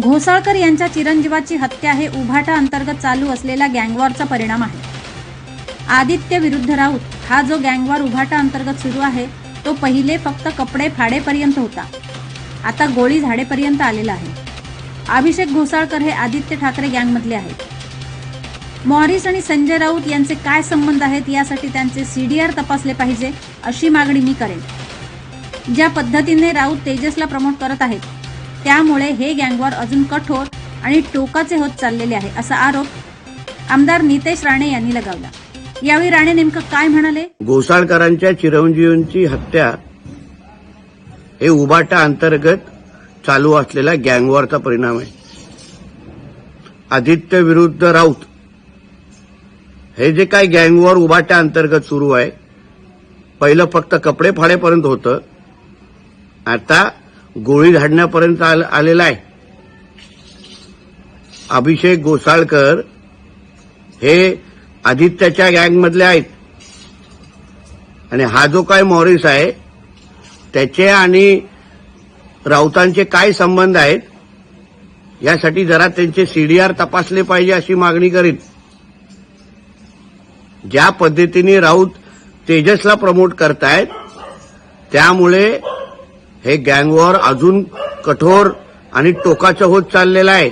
घोसाळकर यांच्या चिरंजीवाची हत्या हे उभाटा अंतर्गत चालू असलेल्या गँगवॉरचा परिणाम आहे. आदित्य विरुद्ध राऊत हा जो गँगवॉर उभाटा अंतर्गत सुरू आहे तो पहिले फक्त कपडे फाडेपर्यंत होता. आता गोळी झाडेपर्यंत आलेला आहे. अभिषेक घोसाळकर हे आदित्य ठाकरे गँगमधले आहेत. मॉरिस आणि संजय राऊत यांचे काय संबंध आहेत यासाठी त्यांचे सी डी आर तपासले पाहिजे अशी मागणी मी करेन. ज्या पद्धतीने राऊत तेजसला प्रमोट करत आहेत त्यामुळे हे गँगवॉर अजून कठोर आणि टोकाचे होत चाललेले आहे असा आरोप आमदार नितेश राणे यांनी लगावला. यावेळी राणे नेमकं काय म्हणाले? घोसाळकरांच्या चिरंजीवींची हत्या हे उबाटा अंतर्गत चालू असलेला गँगवॉरचा परिणाम आहे. आदित्य विरुद्ध राऊत हे जे काय गँगवॉर उबाट्या अंतर्गत सुरू आहे पहिलं फक्त कपडे फाडेपर्यंत होतं. आता गोळी झाडण्यापर्यंत आल- आलेला आहे. अभिषेक गोसाळकर हे आदित्याच्या गँगमधले आहेत. आणि हा जो काय मॉरिस आहे त्याचे आणि राऊतांचे काय संबंध आहेत यासाठी जरा त्यांचे सीडीआर तपासले पाहिजे अशी मागणी करीन. ज्या पद्धतीने राऊत तेजसला प्रमोट करतायत त्यामुळे हे गँगवॉर अजून कठोर आणि टोकाचं होत चाललेलं आहे.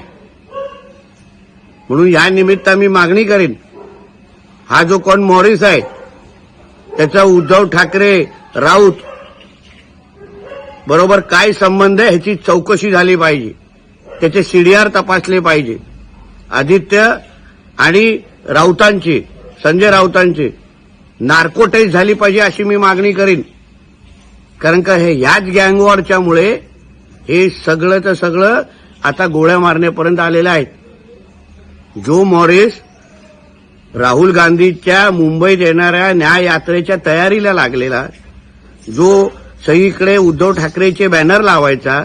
म्हणून या निमित्त मी मागणी करेन. हा जो कोण मॉरिस आहे त्याचा उद्धव ठाकरे राऊत बरोबर काय संबंध आहे ह्याची चौकशी झाली पाहिजे. त्याचे सीडीआर तपासले पाहिजे. आदित्य आणि राऊतांची संजय राऊतांची नार्कोटाईज झाली पाहिजे अशी मी मागणी करीन. कारण का हे याच गँगवॉरच्यामुळे हे सगळं तर सगळं आता गोळ्या मारण्यापर्यंत आलेलं आहे. जो मॉरिस राहुल गांधीच्या मुंबईत येणाऱ्या न्याय यात्रेच्या तयारीला लागलेला जो सगळीकडे उद्धव ठाकरेचे बॅनर लावायचा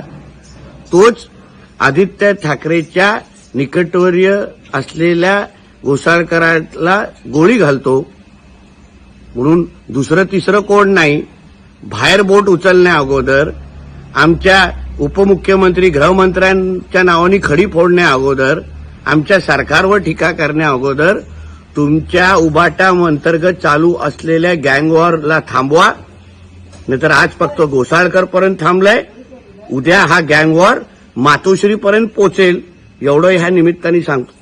तोच आदित्य ठाकरेच्या निकटवर्य असलेल्या घोसाळकराला गोळी घालतो. म्हणून दुसरं तिसरं कोण नाही? बाहेर बोट उचलण्या अगोदर आमच्या उपमुख्यमंत्री गृहमंत्र्यांच्या नावाने खडी फोडण्या अगोदर आमच्या सरकारवर टीका करण्या अगोदर तुमच्या उबाटा अंतर्गत चालू असलेल्या गँगवॉरला थांबवा नाहीतर आज फक्त घोसाळकर पर्यंत थांबलंय उद्या हा गँगवॉर मातोश्रीपर्यंत पोचेल एवढं ह्या निमित्ताने सांगतो.